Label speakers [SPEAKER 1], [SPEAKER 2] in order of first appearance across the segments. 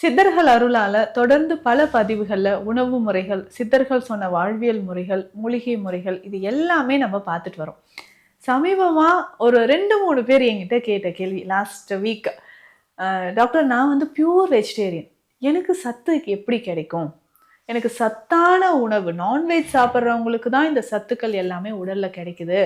[SPEAKER 1] சித்தர்கள் அருளால தொடர்ந்து பல பதிவுகளில் உணவு முறைகள் சித்தர்கள் சொன்ன வாழ்வியல் முறைகள் மூலிகை முறைகள் இது எல்லாமே நம்ம பார்த்துட்டு வரோம். சமீபமாக ஒரு ரெண்டு மூணு பேர் என்கிட்ட கேட்ட கேள்வி லாஸ்ட் வீக் டாக்டர் நான் வந்து பியூர் வெஜிடேரியன் எனக்கு சத்து எப்படி கிடைக்கும்? எனக்கு சத்தான உணவு நான்வெஜ் சாப்பிட்றவங்களுக்கு தான் இந்த சத்துக்கள் எல்லாமே உடலில் கிடைக்குது.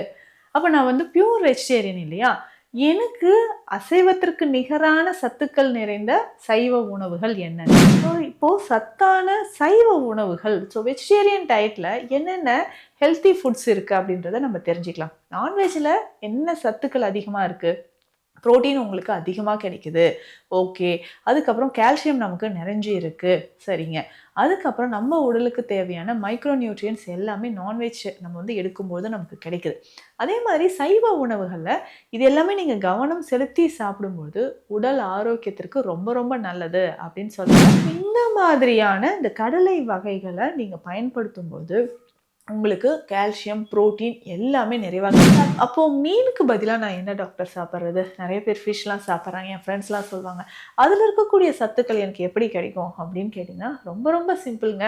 [SPEAKER 1] அப்போ நான் வந்து பியூர் வெஜிடேரியன் இல்லையா? எனக்கு அசைவத்திற்கு நிகரான சத்துக்கள் நிறைந்த சைவ உணவுகள் என்னென்ன ஸோ இப்போது சத்தான சைவ உணவுகள் ஸோ வெஜிடேரியன் டயட்டில் என்னென்ன ஹெல்த்தி ஃபுட்ஸ் இருக்குது அப்படின்றத நம்ம தெரிஞ்சுக்கலாம். நான்வெஜ்ஜில் என்ன சத்துக்கள் அதிகமாக இருக்குது புரோட்டீன் உங்களுக்கு அதிகமாக கிடைக்குது. ஓகே அதுக்கப்புறம் கால்சியம் நமக்கு நிறைஞ்சு இருக்குது சரிங்க. அதுக்கப்புறம் நம்ம உடலுக்கு தேவையான மைக்ரோ நியூட்ரியன்ஸ் எல்லாமே நான்வெஜ் நம்ம வந்து எடுக்கும்போது நமக்கு கிடைக்குது. அதே மாதிரி சைவ உணவுகளில் இது எல்லாமே நீங்கள் கவனம் செலுத்தி சாப்பிடும்போது உடல் ஆரோக்கியத்திற்கு ரொம்ப ரொம்ப நல்லது அப்படின்னு சொல்லுவாங்க இந்த மாதிரியான இந்த கடலை வகைகளை நீங்கள் பயன்படுத்தும் போது உங்களுக்கு கால்சியம் புரோட்டீன் எல்லாமே நிறைவாக அப்போது மீனுக்கு பதிலாக நான் என்ன டாக்டர் சாப்பிட்றது? நிறைய பேர் ஃபிஷ்லாம் சாப்பிட்றாங்க என் ஃப்ரெண்ட்ஸ்லாம் சொல்லுவாங்க அதில் இருக்கக்கூடிய சத்துக்கள் எனக்கு எப்படி கிடைக்கும் அப்படின்னு கேட்டிங்கன்னா ரொம்ப ரொம்ப சிம்பிளுங்க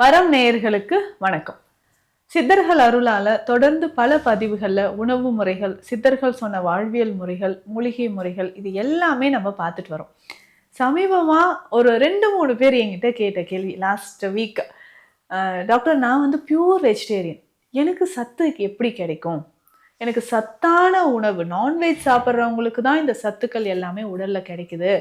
[SPEAKER 1] வரம் நேயர்களுக்கு வணக்கம். சித்தர்கள் அருளால தொடர்ந்து பல பதிவுகளில் உணவு முறைகள் சித்தர்கள் சொன்ன வாழ்வியல் முறைகள் மூலிகை முறைகள் இது எல்லாமே நம்ம பார்த்துட்டு வரோம். சமீபமாக ஒரு ரெண்டு மூணு பேர் என்கிட்ட கேட்ட கேள்வி லாஸ்ட் வீக் டாக்டர் நான் வந்து பியூர் வெஜிடேரியன் எனக்கு சத்து எப்படி கிடைக்கும்? எனக்கு சத்தான உணவு நான்வெஜ் சாப்பிட்றவங்களுக்கு தான் இந்த சத்துக்கள் எல்லாமே உடலில் கிடைக்குது.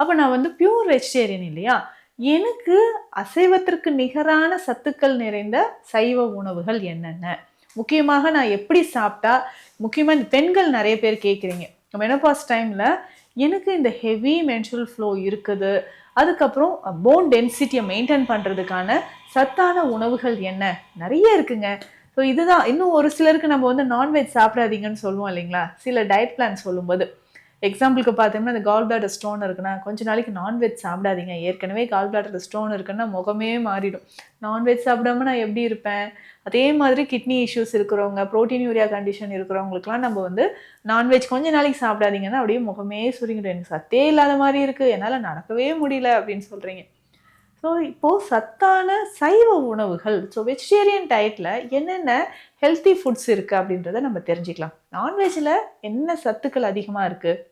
[SPEAKER 1] அப்போ நான் வந்து பியூர் வெஜிடேரியன் இல்லையா? எனக்கு அசைவத்திற்கு நிகரான சத்துக்கள் நிறைந்த சைவ உணவுகள் என்னென்ன? முக்கியமாக நான் எப்படி சாப்பிட்டா முக்கியமாக இந்த பெண்கள் நிறைய பேர் கேட்குறீங்க. மெனபாஸ் டைமில் எனக்கு இந்த ஹெவி மென்சுரல் ஃப்ளோ இருக்குது. அதுக்கப்புறம் போன் டென்சிட்டியை மெயின்டைன் பண்ணுறதுக்கான சத்தான உணவுகள் என்ன? நிறைய இருக்குங்க. ஸோ இதுதான். இன்னும் ஒரு சிலருக்கு நம்ம வந்து நான்வெஜ் சாப்பிடாதீங்கன்னு சொல்லுவோம் இல்லைங்களா? சில டயட் பிளான் சொல்லும்போது. எக்ஸாம்பிளுக்கு பார்த்தோம்னா அந்த கால் பிளாடர் ஸ்டோன் இருக்குன்னா கொஞ்ச நாளைக்கு நான்வெஜ் சாப்பிடாதீங்க. ஏற்கனவே கால் பிளாடர் ஸ்டோன் இருக்குன்னா முகமே மாறிடும். நான்வெஜ் சாப்பிடாம நான் எப்படி இருப்பேன்? அதே மாதிரி கிட்னி இஷ்யூஸ் இருக்கிறவங்க ப்ரோட்டீன் யூரியா கண்டிஷன் இருக்கிறவங்களுக்குலாம் நம்ம வந்து நான்வெஜ் கொஞ்ச நாளைக்கு சாப்பிடாதீங்கன்னா அப்படியே முகமே சுருங்கிடும். எனக்கு சத்தே இல்லாத மாதிரி இருக்குது என்னால் நடக்கவே முடியல அப்படின்னு சொல்கிறீங்க ஸோ இப்போது சத்தான சைவ உணவுகள் ஸோ வெஜிடேரியன் டயட்டில் என்னென்ன ஹெல்த்தி ஃபுட்ஸ் இருக்குது அப்படின்றத நம்ம தெரிஞ்சுக்கலாம். நான்வெஜ்ஜில் என்ன சத்துக்கள் அதிகமாக இருக்குது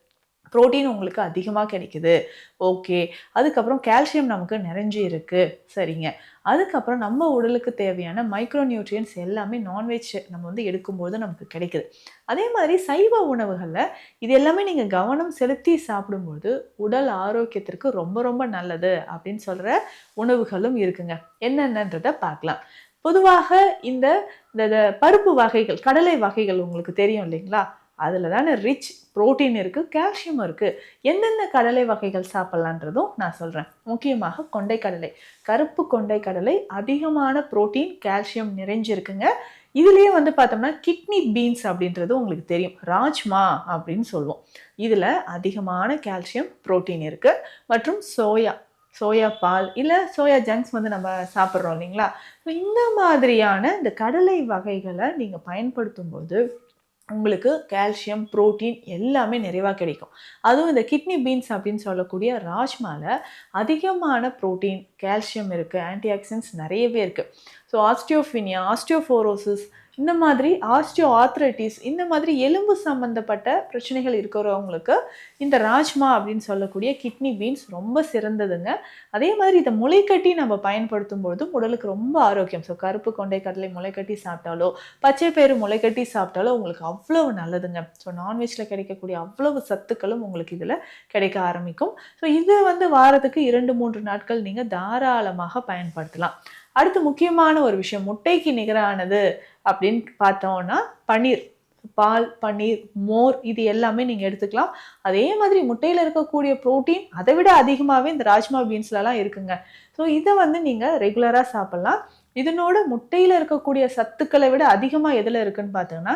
[SPEAKER 1] ப்ரோட்டீன் உங்களுக்கு அதிகமாக கிடைக்குது. ஓகே. அதுக்கப்புறம் கால்சியம் நமக்கு நிறைஞ்சு இருக்குது சரிங்க. அதுக்கப்புறம் நம்ம உடலுக்கு தேவையான மைக்ரோ நியூட்ரியன்ஸ் எல்லாமே நான்வெஜ் நம்ம வந்து எடுக்கும்போது நமக்கு கிடைக்குது. அதே மாதிரி சைவ உணவுகளில் இது எல்லாமே நீங்கள் கவனம் செலுத்தி சாப்பிடும்போது உடல் ஆரோக்கியத்திற்கு ரொம்ப ரொம்ப நல்லது அப்படின்னு சொல்கிற உணவுகளும் இருக்குங்க. என்னென்னன்றதை பார்க்கலாம். பொதுவாக இந்த இந்த பருப்பு வகைகள் கடலை வகைகள் உங்களுக்கு தெரியும் இல்லைங்களா? அதில் தானே ரிச் ப்ரோட்டீன் இருக்குது கால்சியம் இருக்குது எந்தெந்த கடலை வகைகள் சாப்பிட்லான்றதும் நான் சொல்கிறேன் முக்கியமாக கொண்டைக்கடலை. கருப்பு கொண்டைக்கடலை அதிகமான ப்ரோட்டீன் கால்சியம் நிறைஞ்சிருக்குங்க. இதுலேயே வந்து பார்த்தோம்னா கிட்னி பீன்ஸ் அப்படின்றது உங்களுக்கு தெரியும். ராஜ்மா அப்படின்னு சொல்லுவோம். இதில் அதிகமான கால்சியம் ப்ரோட்டீன் இருக்குது மற்றும் சோயா சோயா பால் இல்லை சோயா ஜங்க்ஸ் வந்து நம்ம சாப்பிட்றோம் இல்லைங்களா? ஸோ இந்த மாதிரியான இந்த கடலை வகைகளை நீங்கள் பயன்படுத்தும் போது உங்களுக்கு கால்சியம் ப்ரோட்டீன் எல்லாமே நிறைவாக கிடைக்கும். அதுவும் இந்த கிட்னி பீன்ஸ் அப்படின்னு சொல்லக்கூடிய ராஜ்மாவில் அதிகமான ப்ரோட்டீன் கால்சியம் இருக்குது ஆன்டி ஆக்சிடென்ட்ஸ் நிறையவே இருக்குது ஸோ ஆஸ்டியோஃபினியா ஆஸ்டியோஃபோரோசிஸ் இந்த மாதிரி ஆஸ்டியோ ஆத்ரைட்டிஸ் இந்த மாதிரி எலும்பு சம்மந்தப்பட்ட பிரச்சனைகள் இருக்கிறவங்களுக்கு இந்த ராஜ்மா அப்படின்னு சொல்லக்கூடிய கிட்னி பீன்ஸ் ரொம்ப சிறந்ததுங்க. அதே மாதிரி இதை முளைக்கட்டி நம்ம பயன்படுத்தும் பொழுதும் உடலுக்கு ரொம்ப ஆரோக்கியம். ஸோ கருப்பு கொண்டை கடலை முளைக்கட்டி சாப்பிட்டாலோ பச்சை பயிறு முளைக்கட்டி சாப்பிட்டாலோ உங்களுக்கு அவ்வளவு நல்லதுங்க. ஸோ நான்வெஜ்ஜில் கிடைக்கக்கூடிய அவ்வளவு சத்துக்களும் உங்களுக்கு இதில் கிடைக்க ஆரம்பிக்கும். ஸோ இதை வந்து வாரத்துக்கு இரண்டு மூன்று நாட்கள் நீங்கள் தாராளமாக பயன்படுத்தலாம். அடுத்து முக்கியமான ஒரு விஷயம் முட்டைக்கு நிகரானது அப்படின்னு பார்த்தோம்னா பன்னீர். பால் பன்னீர் மோர் இது எல்லாமே நீங்கள் எடுத்துக்கலாம். அதே மாதிரி முட்டையில் இருக்கக்கூடிய ப்ரோட்டீன் அதை விட அதிகமாகவே இந்த ராஜ்மா பீன்ஸ்லலாம் இருக்குங்க. ஸோ இதை வந்து நீங்கள் ரெகுலராக சாப்பிட்லாம். இதனோட முட்டையில் இருக்கக்கூடிய சத்துக்களை விட அதிகமாக எதில் இருக்குன்னு பார்த்தோம்னா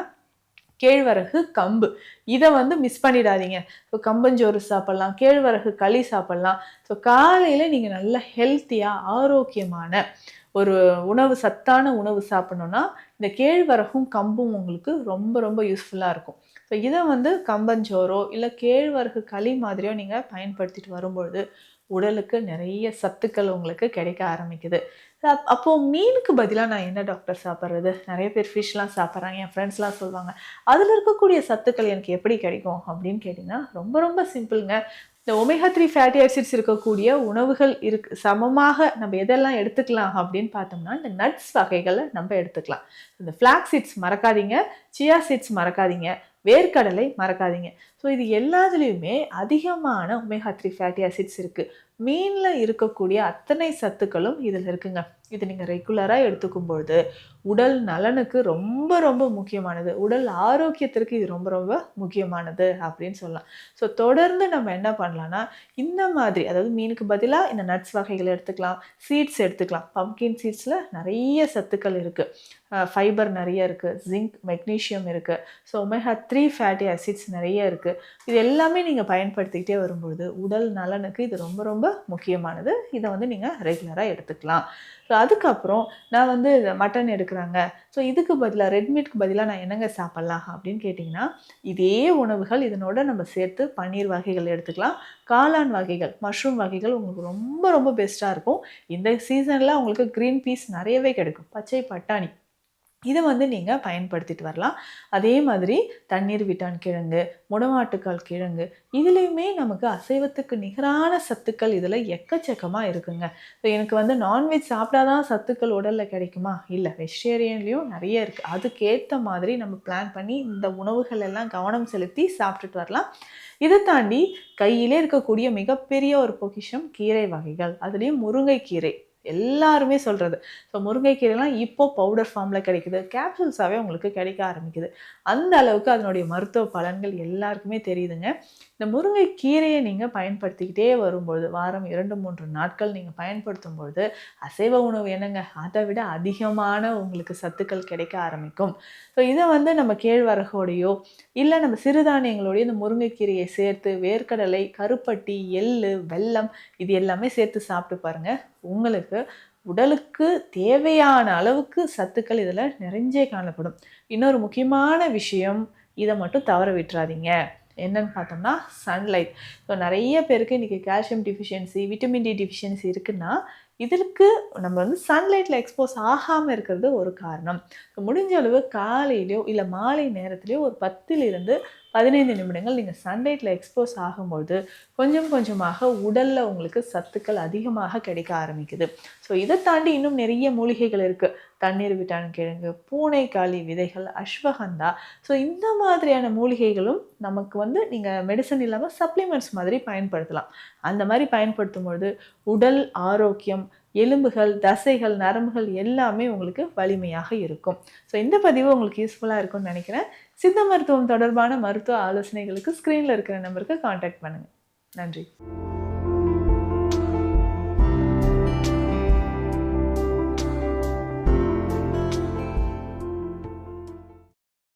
[SPEAKER 1] கேழ்வரகு கம்பு. இதை வந்து மிஸ் பண்ணிடாதீங்க. ஸோ கம்பஞ்சோறு சாப்பிட்லாம் கேழ்வரகு களி சாப்பிட்லாம். ஸோ காலையில் நீங்கள் நல்லா ஹெல்த்தியாக ஆரோக்கியமான ஒரு உணவு சத்தான உணவு சாப்பிடணுன்னா இந்த கேழ்வரகும் கம்பும் உங்களுக்கு ரொம்ப ரொம்ப யூஸ்ஃபுல்லாக இருக்கும். ஸோ இதை வந்து கம்பஞ்சோறோ இல்லை கேழ்வரகு களி மாதிரியோ நீங்கள் பயன்படுத்திட்டு வரும்பொழுது உடலுக்கு நிறைய சத்துக்கள் உங்களுக்கு கிடைக்க ஆரம்பிக்குது. அப்போது மீனுக்கு பதிலாக நான் என்ன டாக்டர் சாப்பிட்றது? நிறைய பேர் ஃபிஷ்லாம் சாப்பிட்றாங்க என் ஃப்ரெண்ட்ஸ்லாம் சொல்லுவாங்க. அதில் இருக்கக்கூடிய சத்துக்கள் எனக்கு எப்படி கிடைக்கும் அப்படின்னு கேட்டிங்கன்னா ரொம்ப ரொம்ப சிம்பிளுங்க. இந்த ஒமேகா த்ரீ ஃபேட்டி ஆசிட்ஸ் இருக்கக்கூடிய உணவுகள் இருக்கு சமமாக நம்ம எதெல்லாம் எடுத்துக்கலாம் அப்படின்னு பார்த்தோம்னா இந்த நட்ஸ் வகைகளை நம்ம எடுத்துக்கலாம். இந்த ஃப்ளாக் சீட்ஸ் மறக்காதீங்க சியா சீட்ஸ் மறக்காதீங்க வேர்க்கடலை மறக்காதீங்க. ஸோ இது எல்லாத்துலேயுமே அதிகமான ஒமேகா த்ரீ ஃபேட்டி ஆசிட்ஸ் இருக்குது மீனில் இருக்கக்கூடிய அத்தனை சத்துக்களும் இதில் இருக்குங்க. இது நீங்கள் ரெகுலராக எடுத்துக்கும் பொழுது உடல் நலனுக்கு ரொம்ப ரொம்ப முக்கியமானது. உடல் ஆரோக்கியத்திற்கு இது ரொம்ப ரொம்ப முக்கியமானது அப்படின்னு சொல்லலாம். ஸோ தொடர்ந்து நம்ம என்ன பண்ணலான்னா இந்த மாதிரி அதாவது மீனுக்கு பதிலாக இந்த நட்ஸ் வகைகளை எடுத்துக்கலாம் சீட்ஸ் எடுத்துக்கலாம். பம்கின் சீட்ஸில் நிறைய சத்துக்கள் இருக்குது ஃபைபர் நிறைய இருக்குது ஜிங்க் மெக்னீஷியம் இருக்குது so omega three fatty acids நிறைய இருக்குது இது எல்லாமே நீங்கள் பயன்படுத்திக்கிட்டே வரும்பொழுது உடல் நலனுக்கு இது ரொம்ப ரொம்ப முக்கியமானது. இதை வந்து நீங்கள் ரெகுலராக எடுத்துக்கலாம். ஸோ அதுக்கப்புறம் நான் வந்து மட்டன் எடுக்கிறாங்க. ஸோ இதுக்கு பதிலாக ரெட்மீட்க்கு பதிலாக நான் என்னங்க சாப்பிட்லாம் அப்படின்னு கேட்டிங்கன்னா இதே உணவுகள் இதனோட நம்ம சேர்த்து பன்னீர் வகைகள் எடுத்துக்கலாம். காளான் வகைகள் மஷ்ரூம் வகைகள் உங்களுக்கு ரொம்ப ரொம்ப பெஸ்ட்டாக இருக்கும். இந்த சீசனில் உங்களுக்கு க்ரீன் பீஸ் நிறையவே கிடைக்கும். பச்சை பட்டாணி இதை வந்து நீங்கள் பயன்படுத்திட்டு வரலாம். அதே மாதிரி தண்ணீர் விட்டான் கிழங்கு முடமாட்டுக்கால் கிழங்கு இதுலேயுமே நமக்கு அசைவத்துக்கு நிகரான சத்துக்கள் இதில் எக்கச்சக்கமாக இருக்குங்க. ஸோ எனக்கு வந்து நான்வெஜ் சாப்பிட்டாதான் சத்துக்கள் உடலில் கிடைக்குமா? இல்லை வெஜிடேரியன்லேயும் நிறைய இருக்குது அதுக்கேற்ற மாதிரி நம்ம பிளான் பண்ணி இந்த உணவுகள் எல்லாம் கவனம் செலுத்தி சாப்பிட்டுட்டு வரலாம். இதை தாண்டி கையிலே இருக்கக்கூடிய மிகப்பெரிய ஒரு பொக்கிஷம் கீரை வகைகள். அதுலேயும் முருங்கைக்கீரை. எல்லாருமே சொல்கிறது ஸோ முருங்கைக்கீரைலாம் இப்போ பவுடர் ஃபார்மில் கிடைக்குது. கேப்சூல்ஸாகவே உங்களுக்கு கிடைக்க ஆரம்பிக்குது. அந்த அளவுக்கு அதனுடைய மருத்துவ பலன்கள் எல்லாருக்குமே தெரியுதுங்க. இந்த முருங்கைக்கீரையை நீங்கள் பயன்படுத்திக்கிட்டே வரும்பொழுது வாரம் இரண்டு மூன்று நாட்கள் நீங்கள் பயன்படுத்தும் பொழுது அசைவ உணவு என்னங்க? அதை விட அதிகமான உங்களுக்கு சத்துக்கள் கிடைக்க ஆரம்பிக்கும். ஸோ இதை வந்து நம்ம கேழ்வரகோடையோ இல்லை நம்ம சிறுதானியங்களோடைய இந்த முருங்கைக்கீரையை சேர்த்து வேர்க்கடலை கருப்பட்டி எள் வெல்லம் இது எல்லாமே சேர்த்து சாப்பிட்டு பாருங்க. உங்களுக்கு உடலுக்கு தேவையான அளவுக்கு சத்துக்கள் இதில் நிறைஞ்சே காணப்படும். இன்னொரு முக்கியமான விஷயம் இதை மட்டும் தவற விட்டுறாதீங்க. என்னன்னு பார்த்தோம்னா சன்லைட் ஸோ நிறைய பேருக்கு இன்றைக்கி calcium deficiency vitamin D deficiency இருக்குன்னா இதற்கு நம்ம வந்து சன்லைட்டில் எக்ஸ்போஸ் ஆகாமல் இருக்கிறது ஒரு காரணம். முடிஞ்ச அளவு காலையிலையோ இல்லை மாலை நேரத்துலையோ ஒரு பத்திலிருந்து பதினைந்து நிமிடங்கள் நீங்கள் சன்லைட்டில் எக்ஸ்போஸ் ஆகும்போது கொஞ்சம் கொஞ்சமாக உடலில் உங்களுக்கு சத்துக்கள் அதிகமாக கிடைக்க ஆரம்பிக்குது. ஸோ இதை தாண்டி இன்னும் நிறைய மூலிகைகள் இருக்குது தண்ணீர் விட்டான் கிழங்கு பூனைக்காளி விதைகள் அஸ்வகந்தா ஸோ இந்த மாதிரியான மூலிகைகளும் நமக்கு வந்து நீங்கள் மெடிசன் இல்லாமல் சப்ளிமெண்ட்ஸ் மாதிரி பயன்படுத்தலாம். அந்த மாதிரி பயன்படுத்தும் பொழுது உடல் ஆரோக்கியம் எலும்புகள் தசைகள் நரம்புகள் எல்லாமே உங்களுக்கு வலிமையாக இருக்கும். ஸோ இந்த பதிவு உங்களுக்கு யூஸ்ஃபுல்லாக இருக்கும்னு நினைக்கிறேன். சித்த மருத்துவம் தொடர்பான மருத்துவ ஆலோசனைகளுக்கு ஸ்க்ரீனில் இருக்கிற நம்பருக்கு காண்டாக்ட் பண்ணுங்கள் நன்றி.